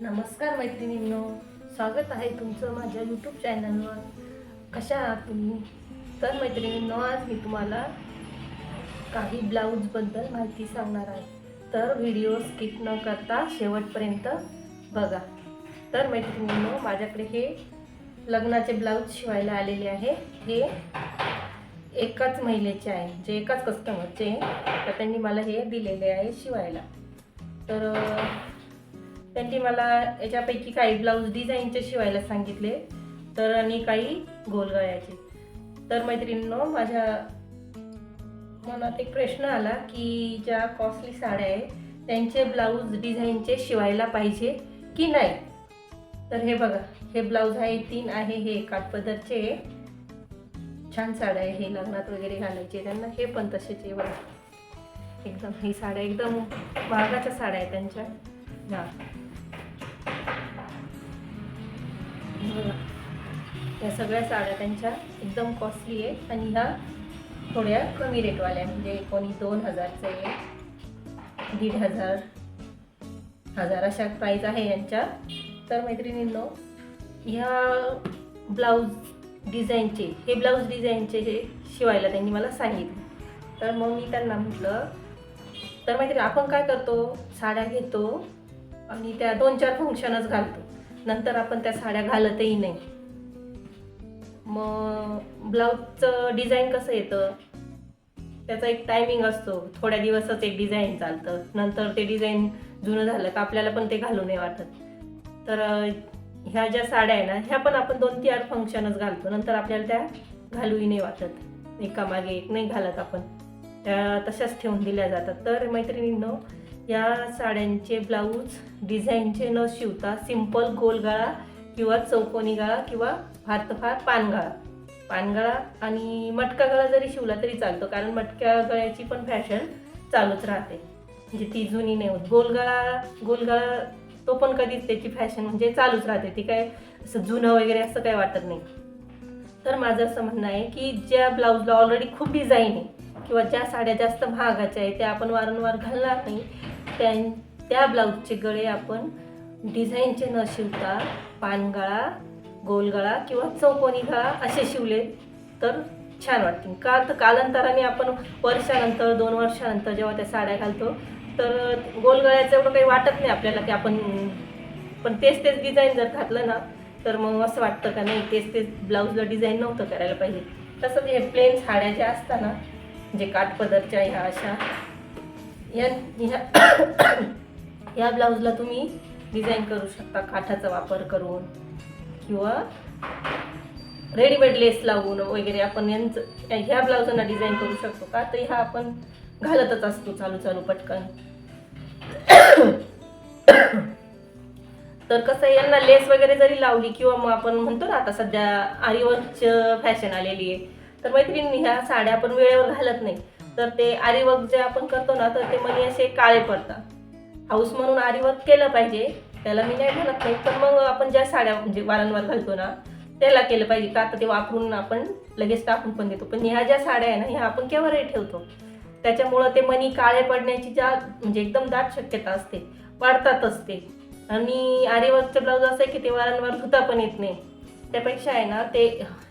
नमस्कार मैत्रिणींनो स्वागत आहे तुमचं माझ्या यूट्यूब चॅनलवर कशा आहात तुम्ही? तर मैत्रिणींनो आज मी तुम्हाला काही ब्लाऊजबद्दल माहिती सांगणार आहे. तर व्हिडिओ स्किप न करता शेवटपर्यंत बघा. तर मैत्रिणींनो माझ्याकडे हे लग्नाचे ब्लाऊज शिवायला आलेले आहे. हे एकाच महिलेचे आहे. जे एकाच कस्टमरचे तर त्यांनी मला हे दिलेले आहे शिवायला. तर त्यांनी मला याच्यापैकी काही ब्लाऊज डिझाईनचे शिवायला सांगितले. तर आणि काही गोलगळ्याचे. तर मैत्रिणींनो माझ्या मनात एक प्रश्न आला की ज्या कॉस्टली साड्या आहे त्यांचे ब्लाऊज डिझाईनचे शिवायला पाहिजे की नाही? तर हे बघा हे ब्लाऊज आहे तीन आहे हे काठपदरचे. छान साड्या आहे हे लग्नात वगैरे घालायचे त्यांना हे पण तसेच आहे बघा. एकदम ही साड्या एकदम महागाच्या साड्या आहे त्यांच्या. हा. या सगळ्या साड्या त्यांच्या एकदम कॉस्टली आहे आणि ह्या थोड्या कमी रेटवाल्या म्हणजे कोणी दोन हजारचे आहे दीड हजार हजार अशा प्राईज आहे यांच्या. तर मैत्रिणींनो ह्या ब्लाऊज डिझाईनचे हे ब्लाऊज डिझाईनचे हे शिवायला त्यांनी मला सांगितलं. तर मग मी त्यांना म्हटलं तर मैत्रिणी आपण काय करतो? साड्या घेतो आणि त्या दोन चार फंक्शनच घालतो. नंतर आपण त्या साड्या घालतही नाही. मग ब्लाऊजचं डिझाईन कसं येतं? त्याचा एक टायमिंग असतो. थोड्या दिवसच एक डिझाईन चालतं. नंतर ते डिझाईन जुनं झालं का आपल्याला पण ते घालू नाही वाटत. तर ह्या ज्या साड्या आहे ना ह्या पण आपण दोन चार फंक्शनच घालतो. नंतर आपल्याला त्या घालूही नाही वाटत. एकामागे एक नाही घालत आपण. त्या तशाच ठेवून दिल्या जातात. तर मैत्रिणींनो या साड्यांचे ब्लाऊज डिझाईनचे न शिवता सिंपल गोल गळा किंवा चौकोनी गळा किंवा फार तर फार पानगळा पानगळा आणि मटका गळा जरी शिवला तरी चालतो कारण मटक्या गळ्याची पण फॅशन चालूच राहते. म्हणजे ती जुनी नाही होत. गोलगळा गोलगळा तो पण कधीच त्याची फॅशन म्हणजे चालूच राहते. ती काय असं जुनं वगैरे असं काही वाटत नाही. तर माझं असं म्हणणं आहे की ज्या ब्लाऊजला ऑलरेडी खूप डिझाईन आहे किंवा ज्या साड्या जास्त महागाच्या आहे त्या आपण वारंवार घालणार नाही त्या त्या ब्लाऊजचे गळे आपण डिझाईनचे न शिवता पानगळा गोलगळा किंवा चौकोनी गळा असे शिवले तर छान वाटतील. का तर कालांतराने आपण वर्षानंतर दोन वर्षानंतर जेव्हा त्या साड्या घालतो तर गोलगळ्याचं एवढं काही वाटत नाही आपल्याला की आपण पण तेच तेच डिझाईन जर घातलं ना तर मग असं वाटतं का नाही तेच तेच ब्लाऊजला डिझाईन नव्हतं करायला पाहिजे. तसंच हे प्लेन साड्या ज्या असतात ना जे काठपदरच्या ह्या अशा या ह्या या ब्लाऊजला तुम्ही डिझाईन करू शकता काठाचा वापर करून किंवा रेडीमेड लेस लावून वगैरे आपण यांचं ह्या ब्लाऊजांना डिझाईन करू शकतो का? तर ह्या आपण घालतच असतो चालू चालू पटकन. तर कसं आहे, यांना लेस वगैरे जरी लावली किंवा मग आपण म्हणतो ना आता सध्या आरीवर्कचं फॅशन आलेली आहे तर मैत्रिणी ह्या साड्या आपण वेळेवर घालत नाही. तर ते आरीवर्क जे आपण करतो ना तर ते मणी असे काळे पडतात. हाऊस म्हणून आरीवर्क केलं पाहिजे त्याला मी नाही म्हणत नाही पण मग आपण ज्या साड्या म्हणजे वारंवार घालतो ना त्याला केलं पाहिजे. का तर ते वापरून आपण लगेच टाकून पण देतो. पण ह्या ज्या साड्या आहे ना ह्या आपण केव्हाही ठेवतो. त्याच्यामुळं ते मणी काळे पडण्याची ज्या म्हणजे एकदम दाट शक्यता असते वाढतातच ते आणि आरेवर्कचं ब्लाऊज असं आहे की ते वारंवार धुता पण येत नाही. त्यापेक्षा आहे ना ते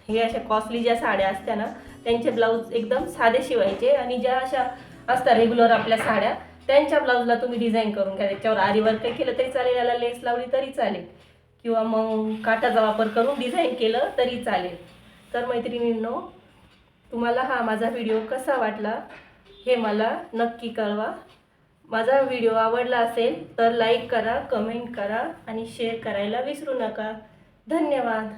हे अशा कॉस्टली ज्या साड्या असत्या ना त्यांचे ब्लाऊज एकदम साधे शिवायचे आणि ज्या अशा असतात रेग्युलर आपल्या साड्या त्यांच्या ब्लाऊजला तुम्ही डिझाईन करून घ्या. त्याच्यावर आरीवर्क काही केलं तरी चालेल याला लेस लावली तरी चालेल. किंवा मग काठाचा वापर करून डिझाईन केलं तरी चालेल. तर मैत्रिणींनो तुम्हाला हा माझा व्हिडिओ कसा वाटला हे मला नक्की कळवा. माझा व्हिडिओ आवडला असेल तर लाईक करा कमेंट करा आणि शेअर करायला विसरू नका. धन्यवाद.